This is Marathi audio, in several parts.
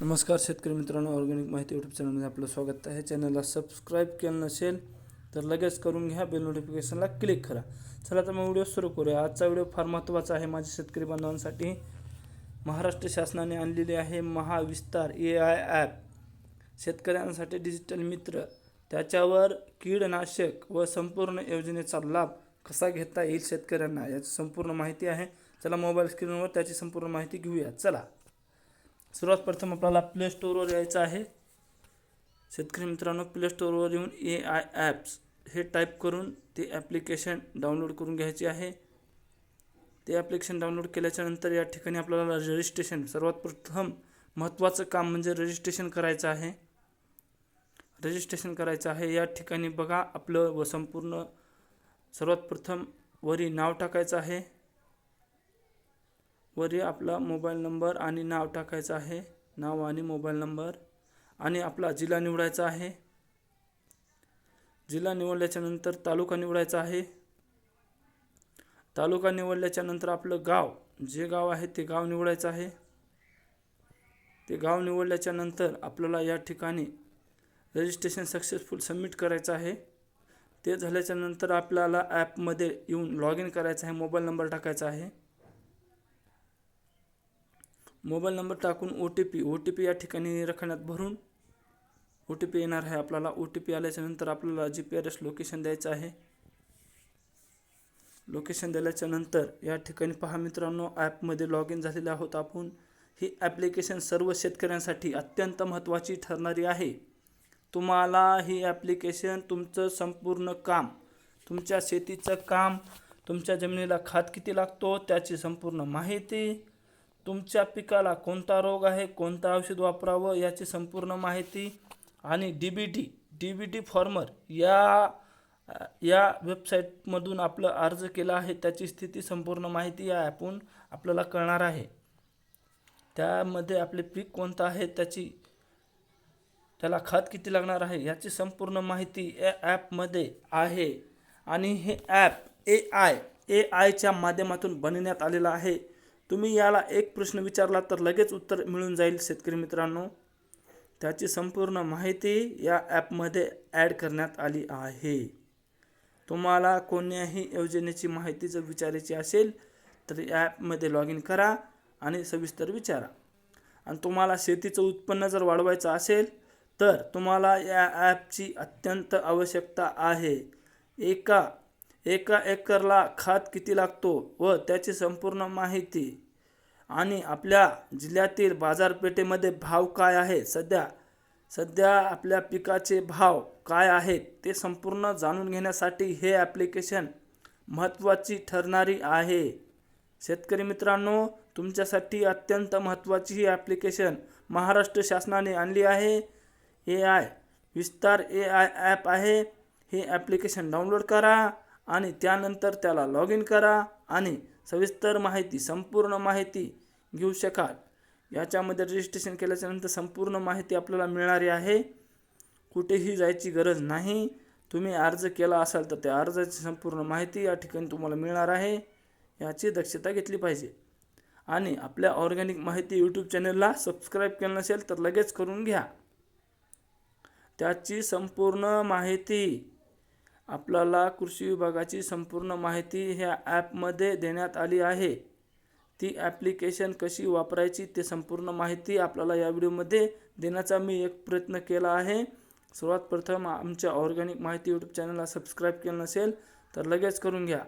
नमस्कार शेतकरी मित्रांनो ऑर्गॅनिक माहिती यूट्यूब चॅनलमध्ये आपलं स्वागत आहे. चॅनलला सबस्क्राईब केलं नसेल तर लगेच करून घ्या. बेल नोटिफिकेशनला क्लिक करा. चला तर मग व्हिडिओ सुरू करूया. आजचा व्हिडिओ फार महत्त्वाचा आहे माझ्या शेतकरी बांधवांसाठी. महाराष्ट्र शासनाने आणलेली आहे महाविस्तार ए आय ॲप शेतकऱ्यांसाठी डिजिटल मित्र. त्याच्यावर कीडनाशक व संपूर्ण योजनेचा लाभ कसा घेता येईल शेतकऱ्यांना याची संपूर्ण माहिती आहे. चला मोबाईल स्क्रीनवर त्याची संपूर्ण माहिती घेऊया. चला. सर्वात प्रथम आपल्याला प्ले स्टोअरवर यायचं आहे. शेतकरी मित्रांनो प्ले स्टोअरवर येऊन ए आय ॲप्स हे टाईप करून ते ॲप्लिकेशन डाउनलोड करून घ्यायचे आहे. ते ॲप्लिकेशन डाउनलोड केल्याच्यानंतर या ठिकाणी आपल्याला रजिस्ट्रेशन सर्वात प्रथम महत्त्वाचं काम म्हणजे रजिस्ट्रेशन करायचं आहे. रजिस्ट्रेशन करायचं आहे. या ठिकाणी बघा आपलं व संपूर्ण सर्वात प्रथम वरी नाव टाकायचं आहे. वरी आपला मोबाईल नंबर आणि नाव टाकायचं आहे. नाव आणि मोबाईल नंबर. आणि आपला जिल्हा निवडायचा आहे. जिल्हा निवडल्याच्या नंतर तालुका निवडायचा आहे. तालुका निवडल्याच्या नंतर आपलं गाव. जे गाव आहे ते गाव निवडायचं आहे. ते गाव निवडल्याच्या नंतर आपल्याला या ठिकाणी रजिस्ट्रेशन सक्सेसफुल सबमिट करायचं आहे. ते झाल्याच्यानंतर आपल्याला ॲपमध्ये येऊन लॉग इन करायचं आहे. मोबाईल नंबर टाकायचा आहे. मोबाईल नंबर टाकून O T P O T P या ठिकाणी रखण्यात भरून ओ टी पी येणार आहे आपल्याला. ओ टी पी आल्याच्यानंतर आपल्याला G P R S location द्यायचं आहे. लोकेशन दिल्याच्यानंतर या ठिकाणी पहा मित्रांनो ॲपमध्ये लॉग इन झालेले आहोत आपण. ही ॲप्लिकेशन सर्व शेतकऱ्यांसाठी अत्यंत महत्त्वाची ठरणारी आहे. तुम्हाला ही ॲप्लिकेशन तुमचं संपूर्ण काम तुमच्या शेतीचं काम तुमच्या जमिनीला खात किती लागतो त्याची संपूर्ण माहिती तुमच्या पिकाला कोणता रोग आहे कोणतं औषध वापरावं याची संपूर्ण माहिती आणि D B T D B T farmer या या वेबसाईटमधून आपलं अर्ज केला आहे त्याची स्थिती संपूर्ण माहिती या ॲपहून आपल्याला कळणार आहे. त्यामध्ये आपले पीक कोणतं आहे त्याची त्याला खत किती लागणार आहे याची संपूर्ण माहिती या ॲपमध्ये आहे. आणि हे ॲप ए आय ए आयच्या माध्यमातून बनवण्यात आलेलं आहे. तुम्ही याला एक प्रश्न विचारला तर लगेच उत्तर मिळून जाईल शेतकरी मित्रांनो. त्याची संपूर्ण माहिती या ॲपमध्ये ॲड करण्यात आली आहे. तुम्हाला कोणत्याही योजनेची माहिती जर विचारायची असेल तर या ॲपमध्ये लॉग इन करा आणि सविस्तर विचारा. आणि तुम्हाला शेतीचं उत्पन्न जर वाढवायचं असेल तर तुम्हाला या ॲपची अत्यंत आवश्यकता आहे. एका एका एकरला खात किती लागतो व त्याची संपूर्ण माहिती? आणि आपल्या जिल्ह्यातील बाजारपेठेमध्ये भाव काय आहे? सध्या सध्या आपल्या पिकाचे भाव काय आहेत ते संपूर्ण जाणून घेण्यासाठी हे ॲप्लिकेशन महत्त्वाची ठरणारी आहे. शेतकरी मित्रांनो तुमच्यासाठी अत्यंत महत्त्वाची ही ॲप्लिकेशन महाराष्ट्र शासनाने आणली आहे. ए आय विस्तार ए आय ॲप आहे. हे ॲप्लिकेशन डाउनलोड करा. आणि त्यानंतर त्याला लॉग इन करा आणि सविस्तर माहिती संपूर्ण माहिती घेऊ शकाल. याच्यामध्ये रजिस्ट्रेशन केल्याच्यानंतर संपूर्ण माहिती आपल्याला मिळणारी आहे. कुठेही जायची गरज नाही. तुम्ही अर्ज केला असाल तर त्या अर्जाची संपूर्ण माहिती या ठिकाणी तुम्हाला मिळणार आहे. याची दक्षता घेतली पाहिजे. आणि आपल्या ऑर्गॅनिक माहिती यूट्यूब चॅनलला सबस्क्राईब केलं नसेल तर लगेच करून घ्या. त्याची संपूर्ण माहिती आपल्याला कृषी विभागाची संपूर्ण माहिती ह्या ॲपमध्ये देण्यात आली आहे. ती ॲप्लिकेशन कशी वापरायची ते संपूर्ण माहिती आपल्याला या व्हिडिओमध्ये देण्याचा मी एक प्रयत्न केला आहे. सर्वात प्रथम आमच्या ऑर्गॅनिक माहिती यूट्यूब चॅनलला सबस्क्राईब केलं नसेल तर लगेच करून घ्या.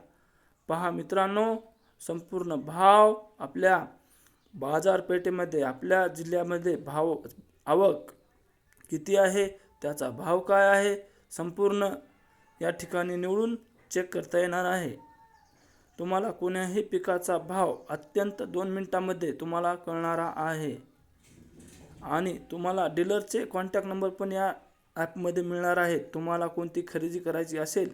पहा मित्रांनो संपूर्ण भाव आपल्या बाजारपेठेमध्ये आपल्या जिल्ह्यामध्ये भाव आवक किती आहे त्याचा भाव काय आहे संपूर्ण या ठिकाणी निवडून चेक करता येणार आहे. तुम्हाला कोण्याही पिकाचा भाव अत्यंत दोन मिनटामध्ये तुम्हाला कळणारा आहे. आणि तुम्हाला डीलरचे कॉन्टॅक्ट नंबर पण या ॲपमध्ये मिळणार आहे तुम्हाला कोणती खरेदी करायची असेल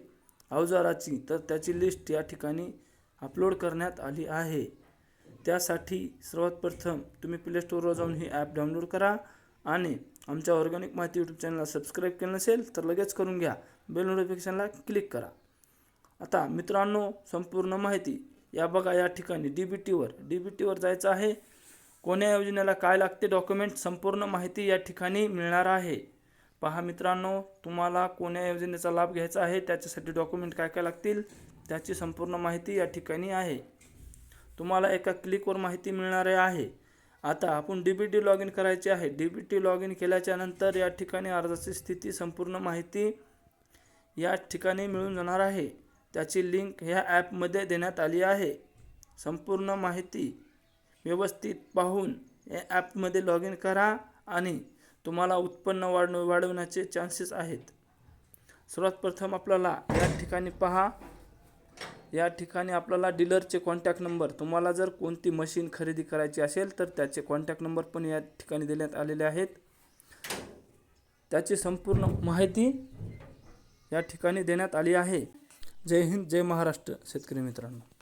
अवजाराची तर त्याची लिस्ट या ठिकाणी अपलोड करण्यात आली आहे. त्यासाठी सर्वात प्रथम तुम्ही प्लेस्टोरवर जाऊन ही ॲप डाउनलोड करा आणि आमच्या ऑर्गॅनिक माहिती यूट्यूब चॅनलला सबस्क्राईब केलं नसेल तर लगेच करून घ्या. बेल नोटिफिकेशनला क्लिक करा. आता मित्रांनो संपूर्ण माहिती या बघा या ठिकाणी डी बी टीवर डी बी टीवर जायचं आहे. कोण्या योजनेला काय लागते डॉक्युमेंट संपूर्ण माहिती या ठिकाणी मिळणार आहे. पहा मित्रांनो तुम्हाला कोण्या योजनेचा लाभ घ्यायचा आहे त्याच्यासाठी डॉक्युमेंट काय काय लागतील त्याची संपूर्ण माहिती या ठिकाणी आहे. तुम्हाला एका क्लिकवर माहिती मिळणार आहे. आता आपण D B T log in करायचे आहे. D B T log in केल्याच्यानंतर या ठिकाणी अर्जाची स्थिती संपूर्ण माहिती या ठिकाणी मिळून जाणार आहे. त्याची लिंक ह्या ॲपमध्ये देण्यात आली आहे. संपूर्ण माहिती व्यवस्थित पाहून या ॲपमध्ये लॉग इन करा आणि तुम्हाला उत्पन्न वाढ वाढवण्याचे चान्सेस आहेत. सर्वात प्रथम आपल्याला या ठिकाणी पहा. या ठिकाणी आपल्याला डीलरचे कॉन्टॅक्ट नंबर तुम्हाला जर कोणती मशीन खरेदी करायची असेल तर त्याचे कॉन्टॅक्ट नंबर पण या ठिकाणी देण्यात आलेले आहेत. त्याची संपूर्ण माहिती या ठिकाणी देण्यात आली आहे. जय हिंद जय महाराष्ट्र शेतकरी मित्रांनो.